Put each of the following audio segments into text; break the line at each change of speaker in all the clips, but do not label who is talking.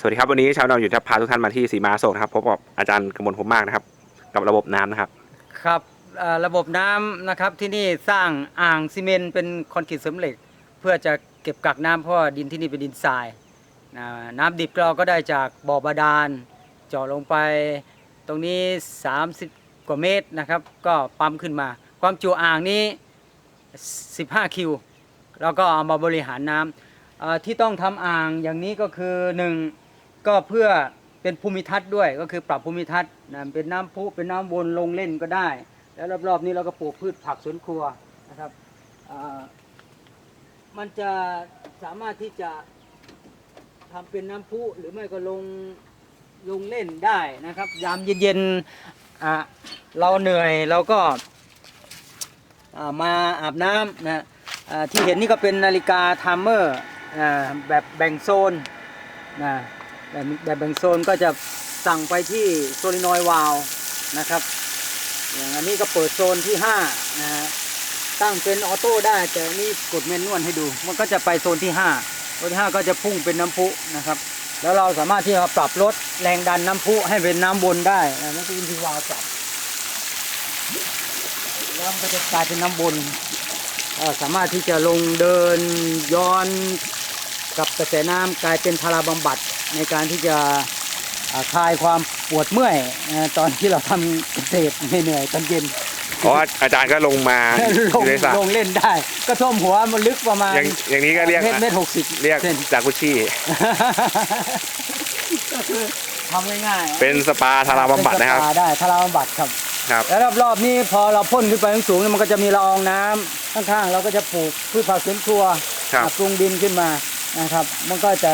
สวัสดีครับวันนี้ชาวนาอยู่จะพาทุกท่านมาที่สีมาโศกนะครับพบกับอาจารย์กมลพมมากนะครับ กับระบบน้ำนะครับ
ครับระบบน้ำนะครับที่นี่สร้างอ่างซีเมนต์เป็นคอนกรีตเสริมเหล็ก เพื่อจะเก็บกักน้ำเพราะดินที่นี่เป็นดินทรายนะน้ำดิบเราก็ได้จากบ่อบาดาลเจาะลงไปตรงนี้ 30 กว่าเมตรนะครับ ก็ปั๊มขึ้นมา ความจุอ่างนี้ 15 คิว แล้วก็เอามาบริหารน้ำที่ต้องทำอ่างอย่างนี้ก็คือหนึ่ง ก็เพื่อเป็นภูมิทัศน์ด้วยก็คือปรับภูมิทัศน์นะเป็นน้ำพุเป็นน้ำวนลงเล่นก็ได้ แล้วรอบๆนี้เราก็ปลูกพืชผักสวนครัวนะครับมันจะสามารถที่จะทำเป็นน้ำพุหรือไม่ก็ลงลงเล่นได้นะครับ ยามเย็นๆเราเหนื่อยเราก็มาอาบน้ำนะที่เห็นนี่ก็เป็นนาฬิกาไทม์เมอร์แบบแบ่งโซนนะ แบบแบบแบ่งโซนก็จะสั่งไปที่โซลินอยวาลนะครับ อย่างอันนี้ก็เปิดโซนที่5นะฮะตั้งเป็นออโต้ได้แต่นี่กดเมนนวลให้ดู มันก็จะไปโซนที่5โซนที่5ก็จะพุ่งเป็นน้ำพุนะครับ แล้วเราสามารถที่จะปรับลดแรงดันน้ำพุให้เป็นน้ำวนได้นะนั่นคืออินทิวาลปรับแล้วมันก็จะกลายเป็นน้ำวนสามารถที่จะลงเดินย้อนกับกระแสน้ำกลายเป็นพาราบำบัด ในการที่จะอ่าคลายความปวดเมื่อยนะตอนที่เราทำเกษตรเหนื่อยๆตอนเย็น
เพราะว่าอาจารย์ก็ลงมาอ
ลง
ยู่ในสระ
ลงเล่นได้ ก็ท่วมหัวมันลึกประมาณ
อย่างอย่างนี้ก็เรียก
เมตรเมตรหกสิบ
เรียก
เซน
จากกุชชี่
ก็คือทำง่ายๆ
เป็นสปาทาราบำบัดนะครับ
เป็นสปาได้ทาราบำบัดครับ
ครับ
แล้วรอบๆนี้พอเราพ่นขึ้นไปสูงๆมันก็จะมีละอองน้ำข้างๆ เราก็จะปลูกพืชผักสวนครัว
ครับ
ปรุงดินขึ้นมานะครับ มันก็จะ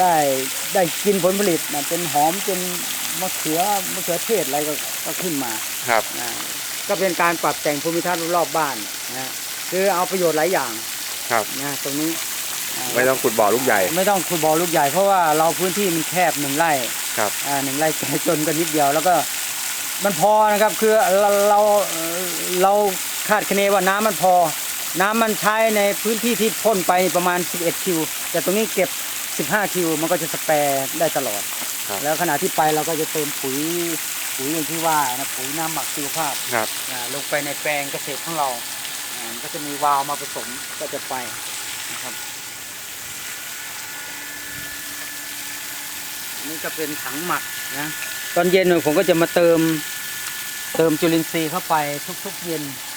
ได้ได้กินผลผลิตนะเป็นหอมเป็นมะเขือมะเขือเทศอะไรก็ก็ขึ้นมา
ครับ
อ่าก็เป็นการปรับแต่งภูมิทัศน์รอบๆบ้านนะคือเอาประโยชน์หลายอย่าง
ครับ
นะตรงนี้า
ไม่ต้องขุดบ่อลูกใหญ่
ไม่ต้องขุดบ่อลูกใหญ่เพราะว่าเราพื้นที่มันแคบหนึ่งไร่
ครับ
อ่าหนึ่งไร่แก่จนกันนิดเดียว แล้วก็มันพอนะครับคือเราเราเราคาดคะเนว่าน้ำมันพอ น้ำมันใช้ในพื้นที่ที่พ่นไปประมาณ 11 คิว แต่ตรงนี้เก็บ 15 คิวมันก็จะสแปรได้ตลอด
ครับ
แล้วขณะที่ไปเราก็จะเติมปุ๋ยปุ๋ยอย่างที่ว่านะปุ๋ยน้ำหมักชีวภาพ
ครับ
อ่าลงไปในแปลงเกษตรของเราอ่ามันก็จะมีวาล์วมาผสมก็จะไปนะครับอันนี่ก็เป็นถังหมักนะตอนเย็นผมก็จะมาเติม เติมจุลินทรีย์เข้าไปทุกๆเย็นนะครับ